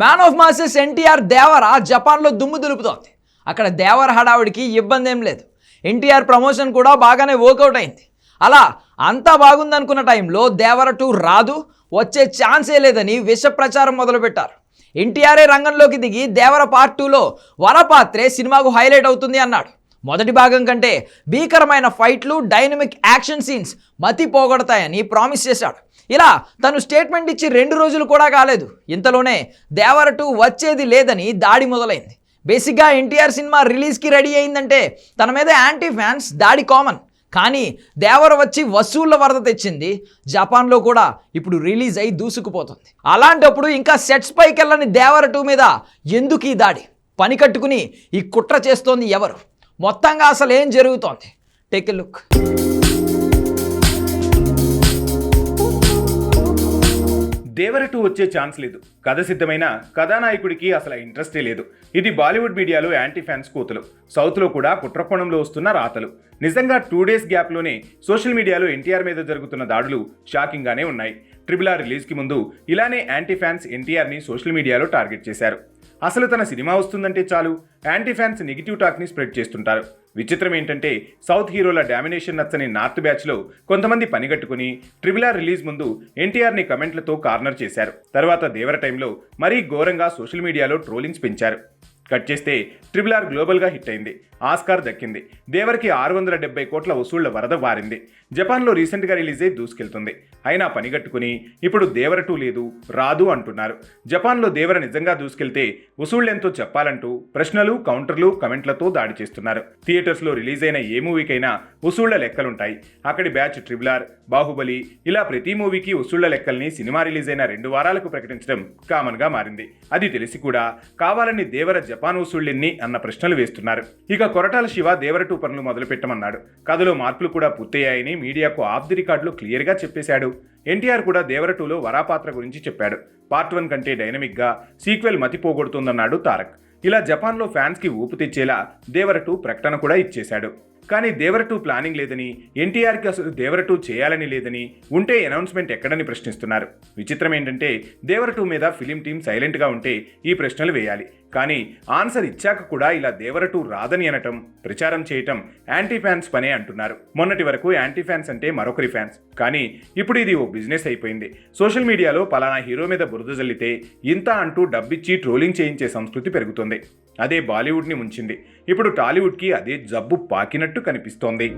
Man of masses NTR Devara జపాన్లో దుమ్ము దులుపుతోంది. అక్కడ దేవర హడావుడికి ఇబ్బంది ఏం లేదు ఎన్టీఆర్ ప్రమోషన్ కూడా బాగానే వర్కౌట్ అయింది. అలా అంతా బాగుందనుకున్న టైంలో దేవర టూ రాదు వచ్చే ఛాన్సే లేదని విష ప్రచారం మొదలుపెట్టారు. ఎన్టీఆర్ఏ రంగంలోకి దిగి దేవర పార్ట్ టూలో వరపాత్రే సినిమాకు హైలైట్ అవుతుంది అన్నాడు. మొదటి భాగం కంటే భీకరమైన ఫైట్లు డైనమిక్ యాక్షన్ సీన్స్ మతి పోగొడతాయని ప్రామిస్ చేశాడు. ఇలా తను స్టేట్మెంట్ ఇచ్చి రెండు రోజులు కూడా కాలేదు. ఇంతలోనే దేవర టూ వచ్చేది లేదని దాడి మొదలైంది. బేసిక్గా ఎన్టీఆర్ సినిమా రిలీజ్కి రెడీ అయిందంటే తన మీద యాంటీ ఫ్యాన్స్ దాడి కామన్. కానీ దేవర వచ్చి వసూళ్ళ వరద తెచ్చింది. జపాన్లో కూడా ఇప్పుడు రిలీజ్ అయి దూసుకుపోతుంది. అలాంటప్పుడు ఇంకా సెట్స్ పైకి వెళ్ళని దేవర టూ మీద ఎందుకు ఈ దాడి? పని కట్టుకుని ఈ కుట్ర చేస్తోంది ఎవరు? మొత్తంగా అసలు ఏం జరుగుతోంది? Take a look Devara two వచ్చే ఛాన్స్ లేదు. కథ సిద్ధమైన కథానాయకుడికి అసలు ఇంట్రెస్టే లేదు. ఇది బాలీవుడ్ మీడియాలో యాంటీ ఫ్యాన్స్ కూతులు. సౌత్లో కూడా కుట్రకోణంలో వస్తున్న రాతలు. నిజంగా టూ డేస్ గ్యాప్లోనే సోషల్ మీడియాలో ఎన్టీఆర్ మీద జరుగుతున్న దాడులు షాకింగ్గానే ఉన్నాయి. ట్రిపుల్ ఆర్ రిలీజ్కి ముందు ఇలానే యాంటీ ఫ్యాన్స్ ఎన్టీఆర్ని సోషల్ మీడియాలో టార్గెట్ చేశారు. అసలు తన సినిమా వస్తుందంటే చాలు. యాంటీ ఫ్యాన్స్ నెగిటివ్ టాక్ని స్ప్రెడ్ చేస్తుంటారు. విచిత్రం ఏంటంటే సౌత్ హీరోల డామినేషన్ నచ్చని నార్త్ బ్యాచ్లో కొంతమంది పనిగట్టుకుని ట్రిబులార్ రిలీజ్ ముందు ఎన్టీఆర్ని కమెంట్లతో కార్నర్ చేశారు. తర్వాత దేవర టైంలో మరీ ఘోరంగా సోషల్ మీడియాలో ట్రోలింగ్స్ పెంచారు. కట్ చేస్తే ట్రిపుల్ ఆర్ గ్లోబల్గా హిట్ అయింది. ఆస్కార్ దక్కింది. దేవరికి ఆరు వందల డెబ్బై కోట్ల వసూళ్ళ వరద వారింది. జపాన్లో రీసెంట్గా రిలీజ్ అయి దూసుకెళ్తుంది. అయినా పనిగట్టుకుని ఇప్పుడు దేవర టూ లేదు రాదు అంటున్నారు. జపాన్లో దేవర నిజంగా దూసుకెళ్తే వసూళ్ళెంతో చెప్పాలంటూ ప్రశ్నలు కౌంటర్లు కమెంట్లతో దాడి చేస్తున్నారు. థియేటర్స్లో రిలీజ్ అయిన ఏ మూవీకైనా వసూళ్ళ లెక్కలుంటాయి. అక్కడి బ్యాచ్ ట్రిపుల్ ఆర్ బాహుబలి ఇలా ప్రతి మూవీకి వసూళ్ళ లెక్కల్ని సినిమా రిలీజ్ అయిన రెండు వారాలకు ప్రకటించడం కామన్గా మారింది. అది తెలిసి కూడా కావాలని దేవర జపాన్ వసూళ్ళెన్ని అన్న ప్రశ్నలు వేస్తున్నారు. ఇక కొరటాల శివ దేవర టూ పనులు మొదలుపెట్టమన్నాడు. కథలో మార్పులు కూడా పూర్తయ్యాయని మీడియాకు ఆఫ్ ది రికార్డులు క్లియర్గా చెప్పేశాడు. ఎన్టీఆర్ కూడా దేవరటూలో వరాపాత్ర గురించి చెప్పాడు. పార్ట్ వన్ కంటే డైనమిక్గా సీక్వెల్ మతిపోగొడుతుందన్నాడు తారక్. ఇలా జపాన్లో ఫ్యాన్స్కి ఊపు తెచ్చేలా దేవర టూ ప్రకటన కూడా ఇచ్చేశాడు. కానీ దేవర టూ ప్లానింగ్ లేదని ఎన్టీఆర్కి అసలు దేవర టూ చేయాలని లేదని ఉంటే అనౌన్స్మెంట్ ఎక్కడని ప్రశ్నిస్తున్నారు. విచిత్రం ఏంటంటే దేవర టూ మీద ఫిలిం టీం సైలెంట్గా ఉంటే ఈ ప్రశ్నలు వేయాలి. కానీ ఆన్సర్ ఇచ్చాక కూడా ఇలా దేవర టూ రాదని అనటం ప్రచారం చేయటం యాంటీ ఫ్యాన్స్ పనే అంటున్నారు. మొన్నటి వరకు యాంటీ ఫ్యాన్స్ అంటే మరొకరి ఫ్యాన్స్. కానీ ఇప్పుడు ఇది ఓ బిజినెస్ అయిపోయింది. సోషల్ మీడియాలో పలానా హీరో మీద బురద జల్లితే ఇంత అంటూ డబ్బిచ్చి ట్రోలింగ్ చేయించే సంస్కృతి పెరుగుతుంది. అదే బాలీవుడ్ని ముంచింది. ఇప్పుడు టాలీవుడ్కి అదే జబ్బు పాకినట్టు కనిపిస్తోంది.